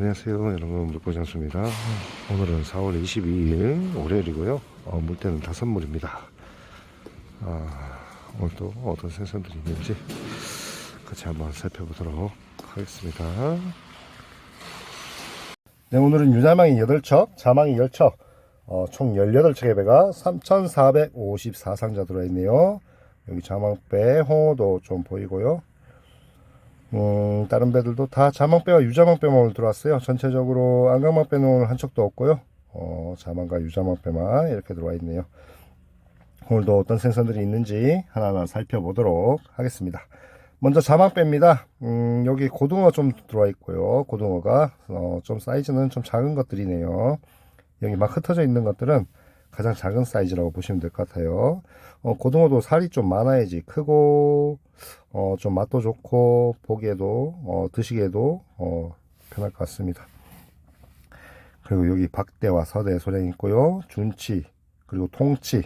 안녕하세요. 여러분 물고장수입니다. 오늘은 4월 22일 월요일이고요. 어, 물때는 다섯 물입니다. 아, 오늘도 어떤 생선들이 있는지 같이 한번 살펴보도록 하겠습니다. 네 오늘은 유자망이 8척 자망이 10척 어, 총 18척의 배가 3,454상자 들어있네요. 여기 자망배 홍어도 좀 보이고요 음, 다른 배들도 다 자망배와 유자망배만 들어왔어요. 전체적으로 안강망배는 한 척도 없고요. 어, 자망과 유자망배만 이렇게 들어와 있네요. 오늘도 어떤 생선들이 있는지 하나하나 살펴보도록 하겠습니다. 먼저 자망배입니다. 음, 여기 고등어 좀 들어와 있고요. 고등어가 어, 좀 사이즈는 좀 작은 것들이네요. 여기 막 흩어져 있는 것들은 가장 작은 사이즈라고 보시면 될 것 같아요. 어, 고등어도 살이 좀 많아야지 크고 어, 좀 맛도 좋고 보기에도 어, 드시기에도 어, 편할 것 같습니다. 그리고 여기 박대와 서대 소량이 있고요. 준치 그리고 통치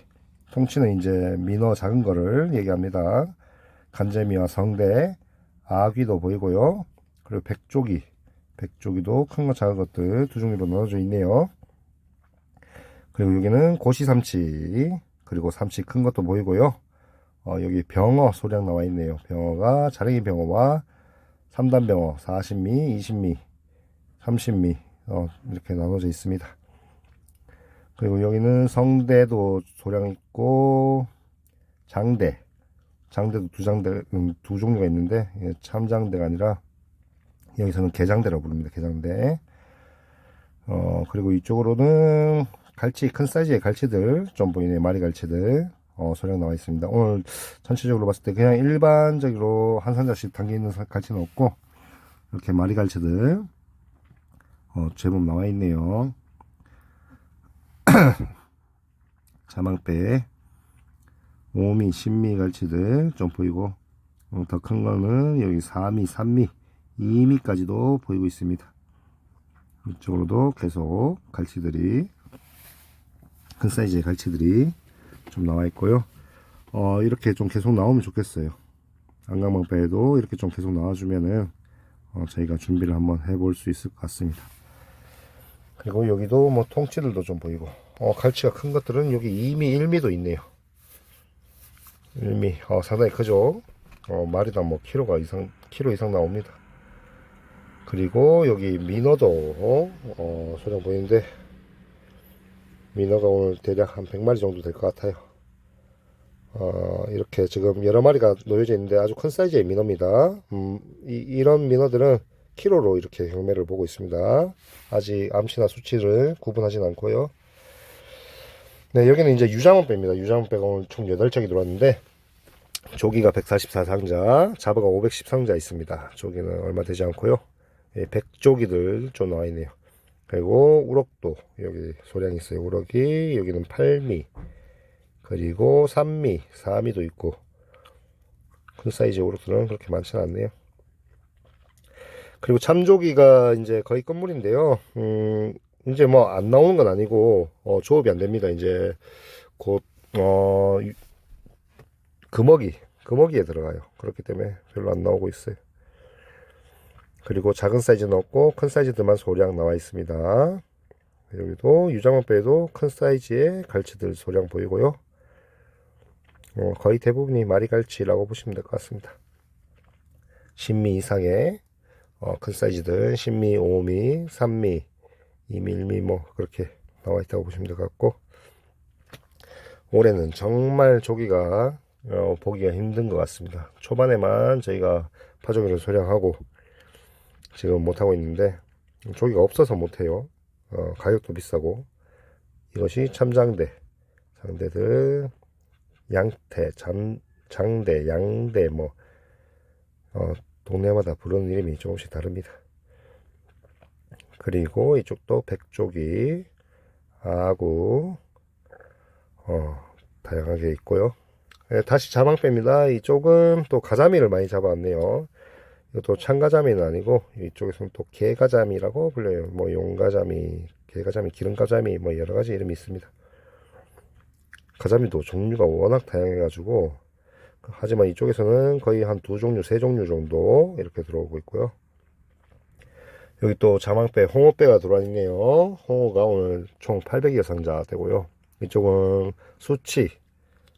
통치는 이제 민어 작은 거를 얘기합니다. 간재미와 성대 아귀도 보이고요. 그리고 백조기 백조기도 큰 거 작은 것들 두 종류로 나눠져 있네요. 그리고 여기는 고시 삼치 그리고 삼치 큰 것도 보이고요. 어, 여기 병어 소량 나와 있네요. 병어가 자랭이 병어와 3단 병어 40미, 20미, 30미 어, 이렇게 나눠져 있습니다. 그리고 여기는 성대도 소량 있고 장대 장대도 두 장대 음, 두 종류가 있는데 예, 참장대가 아니라 여기서는 개장대라고 부릅니다. 개장대. 어 그리고 이쪽으로는 갈치 큰 사이즈의 갈치들 좀 보이네요. 마리 갈치들. 어, 소량 나와 있습니다. 오늘 전체적으로 봤을 때 그냥 일반적으로 한 상자씩 담겨 있는 사- 갈치는 없고 이렇게 마리 갈치들 어, 제법 나와 있네요. 자망배, 오미, 신미 갈치들 좀 보이고 어, 더큰 거는 여기 4미, 3미, 2미까지도 보이고 있습니다. 이쪽으로도 계속 갈치들이 큰 사이즈의 갈치들이 좀 나와 있고요. 어, 이렇게 좀 계속 나오면 좋겠어요. 안강방배에도 이렇게 좀 계속 나와주면은 어, 저희가 준비를 한번 해볼 수 있을 것 같습니다. 그리고 여기도 뭐 통치들도 좀 보이고 어, 갈치가 큰 것들은 여기 2미, 1미도 있네요. 1미 어, 상당히 크죠. 어, 마리당 뭐 키로가 이상 키로 이상 나옵니다. 그리고 여기 민어도 어, 어, 소량 보이는데 민어가 오늘 대략 한 100마리 정도 될 것 같아요. 어, 이렇게 지금 여러 마리가 놓여져 있는데 아주 큰 사이즈의 민어입니다. 음, 이, 런 민어들은 키로로 이렇게 경매를 보고 있습니다. 아직 암치나 수치를 구분하진 않고요. 네, 여기는 이제 유장원배입니다. 유장원배가 오늘 총 8척이 들어왔는데 조기가 144상자, 잡어가 510상자 있습니다. 조기는 얼마 되지 않고요. 예, 백조기들 좀 나와 있네요. 그리고 우럭도 여기 소량이 있어요. 우럭이 여기는 8미 그리고 3미, 4미도 있고 큰 사이즈 우럭들은 그렇게 많지는 않네요. 그리고 참조기가 이제 거의 끝물인데요. 음, 이제 뭐 안 나오는 건 아니고 어, 조업이 안 됩니다. 이제 곧 어, 유- 금어기, 금어기에 들어가요. 그렇기 때문에 별로 안 나오고 있어요. 그리고 작은 사이즈는 없고 큰 사이즈들만 소량 나와 있습니다. 여기도 유장원배에도 큰 사이즈의 갈치들 소량 보이고요. 어, 거의 대부분이 마리갈치라고 보시면 될 것 같습니다. 10미 이상의 어, 큰 사이즈들 10미, 5미, 3미, 2미, 1미 뭐 그렇게 나와 있다고 보시면 될 것 같고 올해는 정말 조기가 어, 보기가 힘든 것 같습니다. 초반에만 저희가 파종기를 소량하고 지금 못하고 있는데 조기가 없어서 못해요. 어, 가격도 비싸고 이것이 참장대 장대들 양태 잠, 장대 양대 뭐 어, 동네마다 부르는 이름이 조금씩 다릅니다. 그리고 이쪽도 백조기 아구 어, 다양하게 있고요. 예, 다시 자망배입니다. 이쪽은 또 가자미를 많이 잡아왔네요. 이것도 참가자미는 아니고 이쪽에서는 또 개가자미라고 불려요. 뭐 용가자미, 개가자미, 기름가자미 뭐 여러 가지 이름이 있습니다. 가자미도 종류가 워낙 다양해가지고 하지만 이쪽에서는 거의 한 두 종류, 세 종류 정도 이렇게 들어오고 있고요. 여기 또 자망배, 홍어배가 들어와 있네요. 홍어가 오늘 총 800여 상자 되고요. 이쪽은 수치,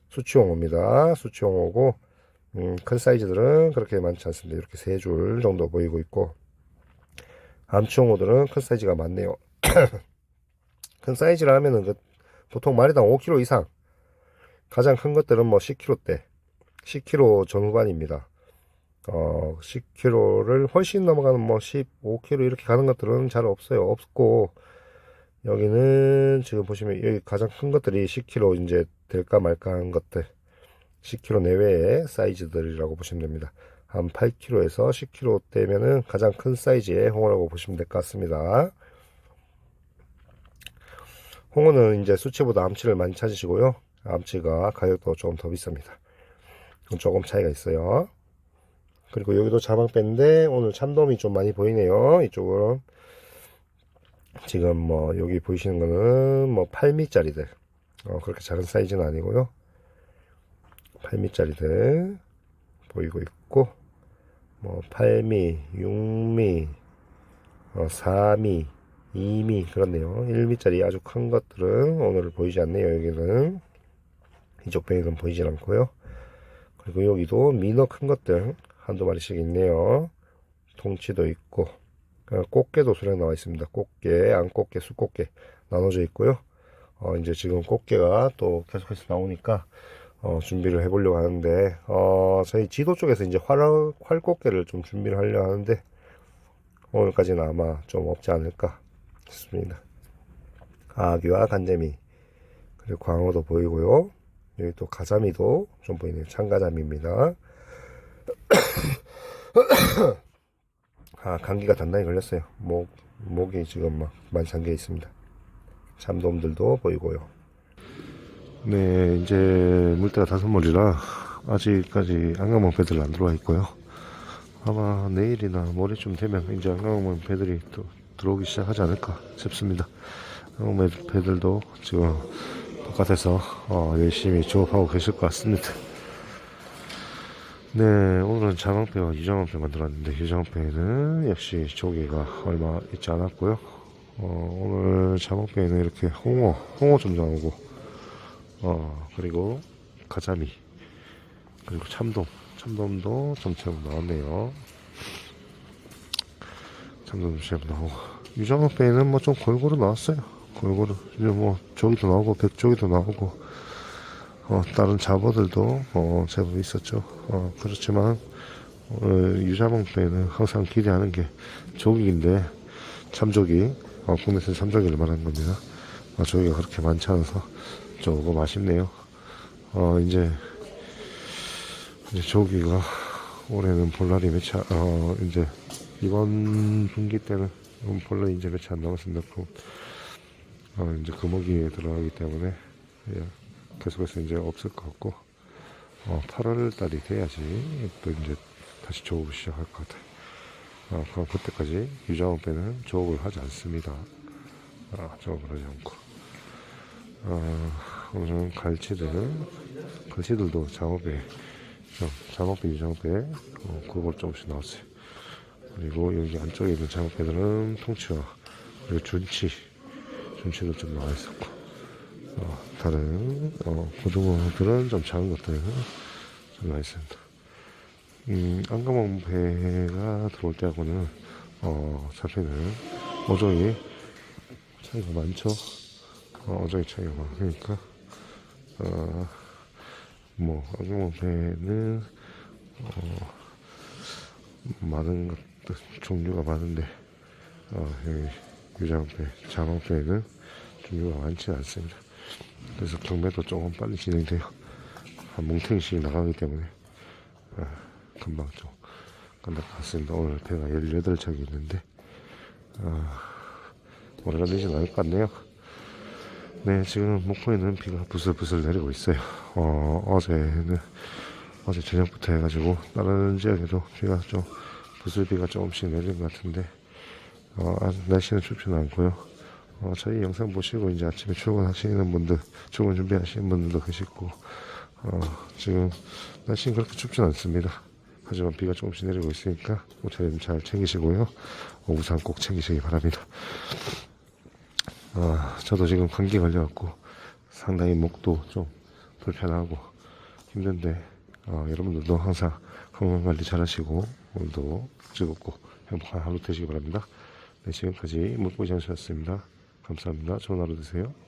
수치 홍어입니다. 수치 홍어고, 음, 큰 사이즈들은 그렇게 많지 않습니다. 이렇게 세 줄 정도 보이고 있고, 암치 홍어들은 큰 사이즈가 많네요. 큰 사이즈라 하면은 그 보통 마리당 5kg 이상, 가장 큰 것들은 뭐 10kg대, 10kg 전후반입니다. 어, 10kg를 훨씬 넘어가는 뭐 15kg 이렇게 가는 것들은 잘 없어요. 없고, 여기는 지금 보시면 여기 가장 큰 것들이 10kg 이제 될까 말까 한 것들. 10kg 내외의 사이즈들이라고 보시면 됩니다. 한 8kg에서 10kg대면은 가장 큰 사이즈의 홍어라고 보시면 될 것 같습니다. 홍어는 이제 수치보다 암치를 많이 찾으시고요. 암치가 가격도 조금 더 비쌉니다. 조금 차이가 있어요. 그리고 여기도 자망배인데 오늘 참돔이 좀 많이 보이네요. 이쪽은 지금 뭐 여기 보이시는 거는 뭐 8미짜리들 어, 그렇게 작은 사이즈는 아니고요. 8미짜리들 보이고 있고 뭐 8미, 6미, 어, 4미, 2미 그렇네요. 1미짜리 아주 큰 것들은 오늘 보이지 않네요. 여기는 이쪽 배에는 보이질 않고요. 그리고 여기도 미너 큰 것들 한두 마리씩 있네요. 통치도 있고 어, 꽃게도 수량 나와 있습니다. 꽃게, 안꽃게, 수꽃게 나눠져 있고요. 어, 이제 지금 꽃게가 또 계속해서 나오니까 어, 준비를 해보려고 하는데 어, 저희 지도 쪽에서 이제 활, 활꽃게를 좀 준비를 하려고 하는데 오늘까지는 아마 좀 없지 않을까 싶습니다. 아귀와 간재미 그리고 광어도 보이고요. 여기 또 가자미도 좀 보이네요. 참가자미입니다. 아, 감기가 단단히 걸렸어요. 목, 목이 지금 막 많이 잠겨 있습니다. 참돔들도 보이고요. 네, 이제 물때가 다섯 몰이라 아직까지 안강봉 배들 안 들어와 있고요. 아마 내일이나 모레쯤 되면 이제 안강봉 배들이 또 들어오기 시작하지 않을까 싶습니다. 안강봉 배들도 지금 바깥에서 어, 열심히 조업하고 계실 것 같습니다. 네, 오늘은 자망배와 유장원배 만들었는데 유장원배는 역시 조개가 얼마 있지 않았고요. 어, 오늘 자망배에는 이렇게 홍어, 홍어 좀 나오고, 어, 그리고 가자미, 그리고 참돔, 참돔도 좀처럼 나왔네요. 참돔 좀처럼 나오고, 유장원배는 뭐 좀 골고루 나왔어요. 골고루. 이제 뭐 조기도 나오고, 백조기도 나오고, 어, 다른 잡어들도 어, 제법 있었죠. 어, 그렇지만 어, 유자봉 때는 항상 기대하는 게 조기인데 참조기 어, 국내산 참조기를 말하는 겁니다. 어, 조기가 그렇게 많지 않아서 조금 아쉽네요. 어, 이제 이제 조기가 올해는 볼날이 몇 차 어, 이제 이번 분기 때는 볼날이 이제 몇 차 안 남았습니다. 그, 어, 이제 금어기에 들어가기 때문에 예. 계속해서 이제 없을 것 같고 어, 8월 달이 돼야지 또 이제 다시 조업을 시작할 것 같아요. 어, 그럼 그때까지 유자원 배는 조업을 하지 않습니다. 어, 조업을 하지 않고 어, 오늘은 갈치들 갈치들도 장어배 장어배 유자원배 어, 그걸 조금씩 나왔어요. 그리고 여기 안쪽에 있는 장어배들은 통치와 그리고 준치 준치도 좀 나와 있었고 어, 다른 어, 고등어들은 좀 작은 것들은 좀 나와 있습니다. 음, 안가몽 배가 들어올 때하고는 어, 잡히는 어종이 차이가 많죠. 어, 어종이 차이가 많으니까 어, 뭐 배는 어, 많은 것들 종류가 많은데 어, 여기 유장배, 장어배는 종류가 많지 않습니다. 그래서 경매도 조금 빨리 진행돼요. 한 뭉탱이씩 나가기 때문에 아, 금방 좀 끝날 것 같습니다. 오늘 배가 18척이 있는데 아, 오래가 되진 않을 것 같네요. 네, 지금 목포에는 비가 부슬부슬 내리고 있어요. 어, 어제는 어제 저녁부터 해가지고 다른 지역에도 비가 좀 부슬비가 조금씩 내린 것 같은데 어, 날씨는 춥지는 않고요. 어, 저희 영상 보시고 이제 아침에 출근하시는 분들, 출근 준비하시는 분들도 계시고, 어, 지금 날씨는 그렇게 춥진 않습니다. 하지만 비가 조금씩 내리고 있으니까 옷차림 잘 챙기시고요. 어, 우산 꼭 챙기시기 바랍니다. 아, 저도 지금 감기 걸려갖고 상당히 목도 좀 불편하고 힘든데 어, 여러분들도 항상 건강관리 잘하시고 오늘도 즐겁고 행복한 하루 되시기 바랍니다. 네, 지금까지 물고기 장수였습니다. 감사합니다. 좋은 하루 되세요.